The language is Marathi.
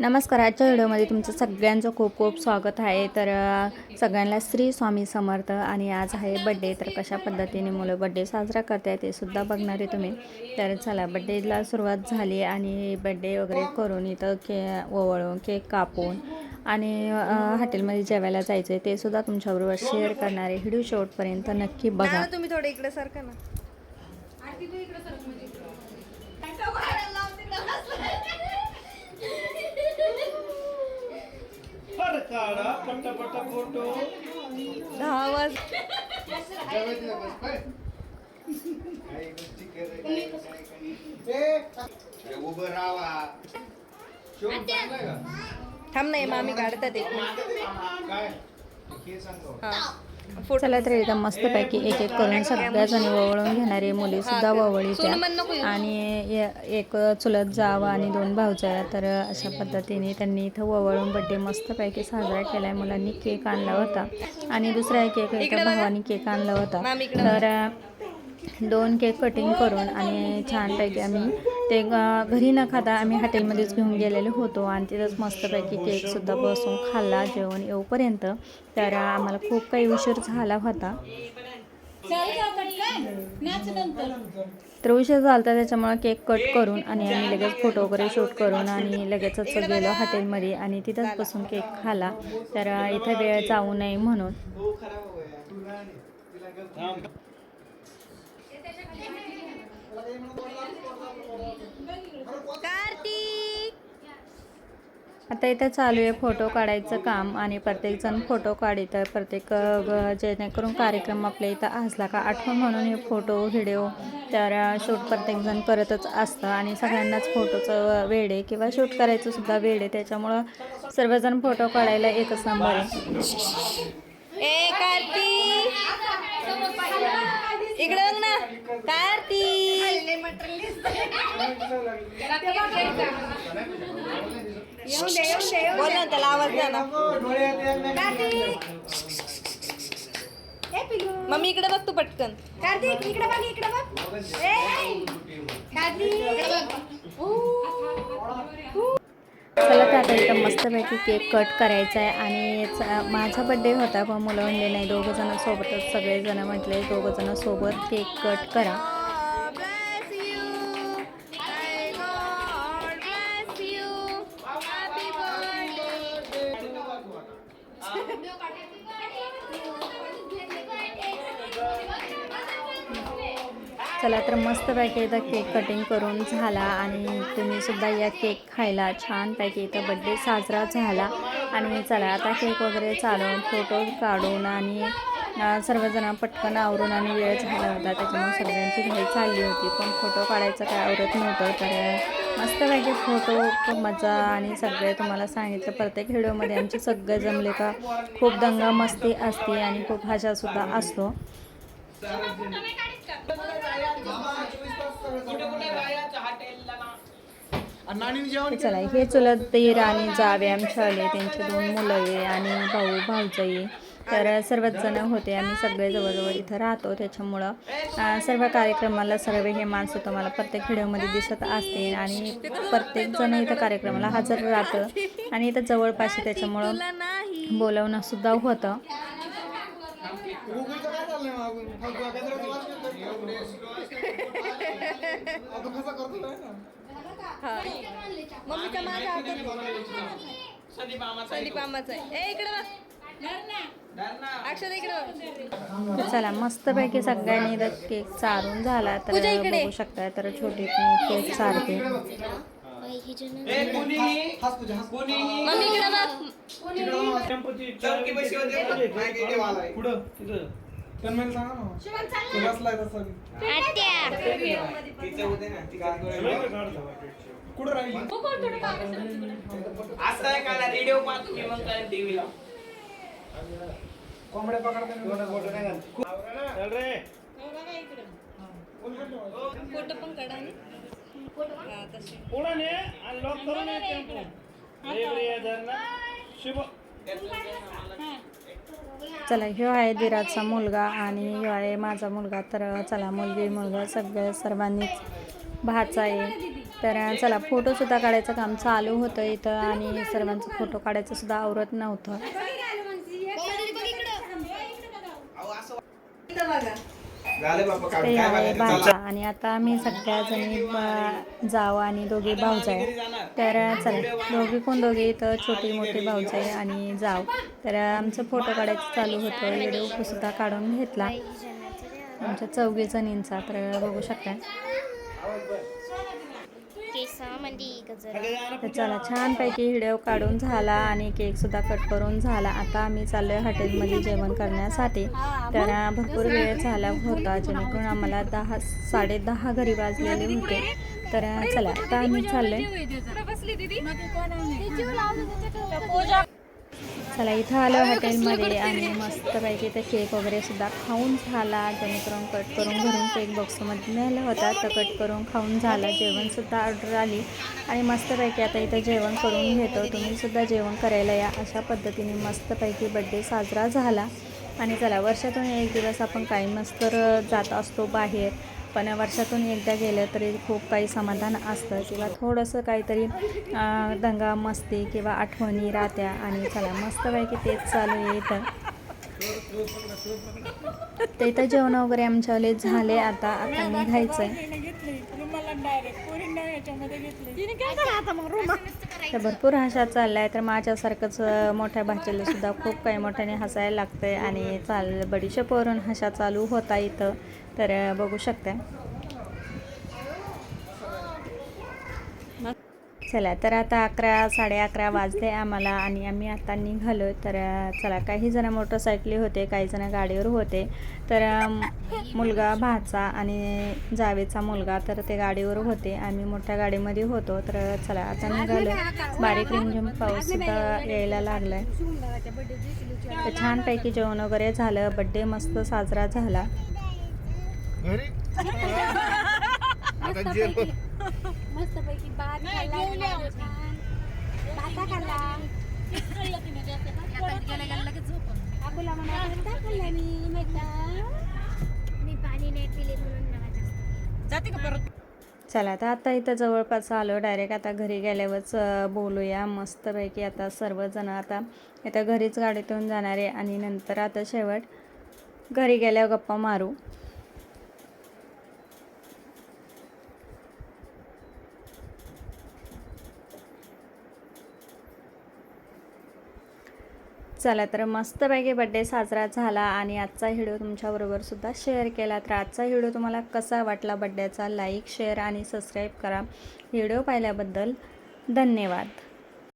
नमस्कार आजच्या व्हिडिओमध्ये तुमचं सगळ्यांचं खूप खूप स्वागत आहे. तर सगळ्यांना श्री स्वामी समर्थ आणि आज आहे बड्डे तर कशा पद्धतीने मुलं बड्डे साजरा करताय ते सुद्धा बघणार आहे तुम्ही. तर चला बड्डेला सुरुवात झाली आणि बड्डे वगैरे करून इथं के ओवळून केक कापून आणि हॉटेलमध्ये जेवायला जायचं आहे ते सुद्धा तुमच्याबरोबर शेअर करणार आहे. व्हिडिओ शेवटपर्यंत नक्की बघा. तुम्ही थोडे इकडे सारखं ना. काढा पट्टा फोटो. दहा वाज उभं राहा थांब नाही मामी काढतात एक काय? हे सांगा. हा. चला तर एकदम मस्तपैकी एक एक करून सगळ्या जणी वळून घेणारे मुली सुद्धा ववळी सोनू म्हण नको येऊ. आणि एक चुलत जाव आणि दोन भाऊच्या तर अशा पद्धतीने त्यांनी इथं ववळून बड्डे मस्तपैकी साजरा केलाय. मुलांनी केक आणला होता. आणि दुसरा एक केक एका भावाने केक आणला होता. तर दोन केक कटिंग करून आणि छानपैकी आम्ही ते घरी न खाता आम्ही हॉटेलमध्येच घेऊन गेलेलो होतो आणि तिथंच मस्तपैकी केकसुद्धा बसून खाल्ला जेवण येऊपर्यंत. तर आम्हाला खूप काही उशीर झाला होता. तर उशीर झाला होता त्याच्यामुळं केक कट करून आणि आम्ही लगेच फोटो वगैरे शूट करून आणि लगेचच गेलो हॉटेलमध्ये आणि तिथंच बसून केक खाला तर इथं वेळ जाऊ नये म्हणून. आता इथं चालू आहे फोटो काढायचं काम आणि प्रत्येकजण फोटो काढित प्रत्येक जेणेकरून कार्यक्रम आपल्या इथं असला का आठवण म्हणून हे फोटो व्हिडिओ तर शूट प्रत्येकजण करतच असतं आणि सगळ्यांनाच फोटोचं वेळ आहे किंवा शूट करायचं सुद्धा वेळ आहे. त्याच्यामुळं सर्वजण फोटो काढायला एकच नंबर आहे. ए कार्तिक! इकडे बघ ना कार्तिक बोल ना त्याला आवाज द्या ना. मम्मी इकडे बघ तू पटकन. कार्तिक इकडे बघ इकडे बघ. चला तर आता इथं मस्तपैकी केक कट करायचा आहे आणि माझा बड्डे होता पण मुलं म्हणले नाही दोघं जण सोबतच सगळेजण म्हटले दोघं जण सोबत केक कट करा. चला तर मस्तपैकी इथं केक कटिंग करून झाला आणि तुम्ही सुद्धा या केक खायला छानपैकी इथं बड्डे साजरा झाला. आणि चला आता केक वगैरे चालवून फोटो काढून आणि सर्वजण पटकन आवरून आणि वेळ झाला होता त्याच्यामुळे सगळ्यांची घाई चालली होती. पण फोटो काढायचं काय आवरत नव्हतं तर मस्तपैकी फोटो खूप मजा आणि सगळे तुम्हाला सांगितलं. प्रत्येक व्हिडिओमध्ये आमचे सगळे जमले का खूप दंगा मस्ती असते आणि खूप हशासुद्धा असतो. चला हे चुलत ते राणी जावे आमच्या आले त्यांचे दोन मुलं आहे आणि भाऊ भाऊजाई तर सर्वच जण होते आम्ही सगळे जवळजवळ इथं राहतो त्याच्यामुळं सर्व कार्यक्रमाला सर्व हे माणसं तुम्हाला प्रत्येक व्हिडिओमध्ये दिसत असतील आणि प्रत्येक जण इथं कार्यक्रमाला हजर राहतं आणि इथं जवळपास त्याच्यामुळं बोलवणं सुद्धा होतं? हा. मम्मीचा माझ्या संदीप मामाचा आहे ए इकडे चला मस्तपैकी सगळ्यांनी इथं केक चारून झाला तर. बघू शकता तर छोटी केक चारते. हाच तुझ्या, हाच. मम्मी इकडे बघ. पुढं, कोंबड्या फोटो पण हा. चला ह्यो आहे दिराचा मुलगा आणि ह्यो आहे माझा मुलगा. तर चला मुलगी मुलगा सगळं सर्वांनीच भाचा आहे. तर चला फोटोसुद्धा काढायचं काम चालू होतं इथं आणि सर्वांचं फोटो काढायचं सुद्धा आवरत नव्हतं झाले बाबा काढ ते आहे आणि आता आम्ही सगळ्या जणी ब- जाव आणि दोघी भाऊजाई तर चला दोघी कोण दोघी इथं छोटी मोठी भाऊजाई आणि जाव. तर आमचं फोटो काढायचं चालू होतं. व्हिडिओ सुद्धा काढून घेतला. आमच्या चौघी जणींचा तर बघू शकता तर चला छानपैकी व्हिडिओ काढून झाला आणि केक सुद्धा कट करून झाला. आता आम्ही चाललोय हॉटेलमध्ये जेवण करण्यासाठी. तर भरपूर वेळ झाला होता जेणेकरून आम्हाला दहा साडे दहा घरी वाजलेले होते. तर चला आता आम्ही चाललोय. चला इथं आलो हॉटेलमध्ये आणि मस्तपैकी ते केक वगैरे सुद्धा खाऊन झाला. जेणेकरून कट करून घरून केक बॉक्समध्ये नेला होता. तर कट करून खाऊन झाला. जेवणसुद्धा ऑर्डर आली. आणि मस्तपैकी आता इथं जेवण करून घेतो. तुम्हीसुद्धा जेवण करायला या. अशा पद्धतीने मस्तपैकी बड्डे साजरा झाला. आणि चला वर्षातून एक दिवस आपण काही मस्तर जात असतो बाहेर. पण वर्षातून एकदा गेलं तरी खूप काही समाधान असतं किंवा थोडंसं काहीतरी दंगा मस्ती किंवा आठवणी राहत्या आणि चला मस्तपैकी तेच चालू आहे इथं. ते तर जेवण वगैरे आमच्यावाले झाले आता आता निघायचं आहे तर भरपूर हसा चाललाय तर माझ्यासारखंच मोठ्या भाचीला सुद्धा खूप काही मोठ्याने हसायला लागतंय आणि चाल बडीशेपवरून हसा चालू होता इथं. तर बघू शकता चला तर आता अकरा साडे अकरा वाजले आम्हाला आणि आम्ही आता निघालो. तर चला काही जण मोटरसायकली होते काही जण गाडीवर होते. तर मुलगा भाचा आणि जावेचा मुलगा तर ते गाडीवर होते. आम्ही मोठ्या गाडीमध्ये होतो. तर चला आता निघालो. बारीक रिमझिम पाऊस सुद्धा यायला लागलाय. तर छानपैकी जेवण वगैरे झालं. बड्डे मस्त साजरा झाला. मस्तपैकी भात खाल्ला भाता खाल्ला? आबूला म्हणा भाता खाल्ला मी? मैदा मी पाणी नाही पिले म्हणून चला तर आता इथं जवळपास आलो. डायरेक्ट आता घरी गेल्यावरच बोलूया. मस्तपैकी आता सर्वजण आता इथं घरीच गाडीतून जाणार आहे. आणि नंतर आता शेवट घरी गेल्यावर गप्पा मारू. चला तर मस्तपैकी बड्डे साजरा झाला आणि आजचा व्हिडिओ तुमच्याबरोबर सुद्धा शेअर केला. तर आजचा व्हिडिओ तुम्हाला कसा वाटला? बड्डेचा लाईक शेअर आणि सबस्क्राईब करा. व्हिडिओ पाहिल्याबद्दल धन्यवाद.